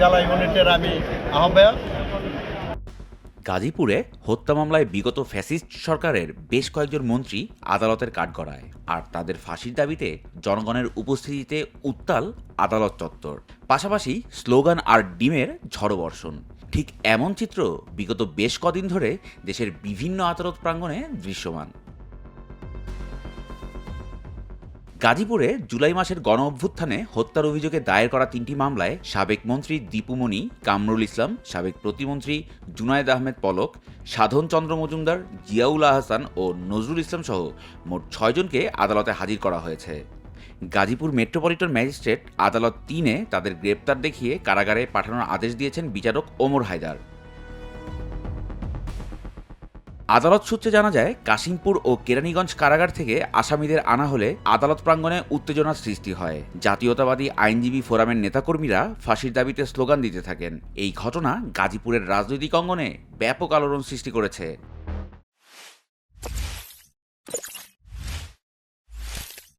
জেলা ইউনিটের আমি আহ্বায়ক। গাজীপুরে হত্যা মামলায় বিগত ফ্যাসিস্ট সরকারের বেশ কয়েকজন মন্ত্রী আদালতের কাঠগড়ায় আর তাদের ফাঁসির দাবিতে জনগণের উপস্থিতিতে উত্তাল আদালত চত্বর। পাশাপাশি স্লোগান আর ডিমের ঝড়ো বর্ষণ। ঠিক এমন চিত্র বিগত বেশ কদিন ধরে দেশের বিভিন্ন আদালত প্রাঙ্গণে দৃশ্যমান। গাজীপুরে জুলাই মাসের গণ অভ্যুত্থানে হত্যার অভিযোগে দায়ের করা তিনটি মামলায় সাবেক মন্ত্রী দীপুমণি কামরুল ইসলাম, সাবেক প্রতিমন্ত্রী জুনায়েদ আহমেদ পলক, সাধন চন্দ্র মজুমদার, জিয়াউল আহসান ও নজরুল ইসলাম সহ মোট ছয়জনকে আদালতে হাজির করা হয়েছে। গাজীপুর মেট্রোপলিটন ম্যাজিস্ট্রেট আদালত তিনে তাদের গ্রেপ্তার দেখিয়ে কারাগারে পাঠানোর আদেশ দিয়েছেন বিচারক ওমর হায়দার। আদালত সূত্রে জানা যায়, কাশিমপুর ও কেরানীগঞ্জ কারাগার থেকে আসামিদের আনা হলে আদালত প্রাঙ্গণে উত্তেজনার সৃষ্টি হয়। জাতীয়তাবাদী আইনজীবী ফোরামের নেতাকর্মীরা ফাঁসির দাবিতে স্লোগান দিতে থাকেন। এই ঘটনা গাজীপুরের রাজনৈতিক অঙ্গনে ব্যাপক আলোড়ন সৃষ্টি করেছে।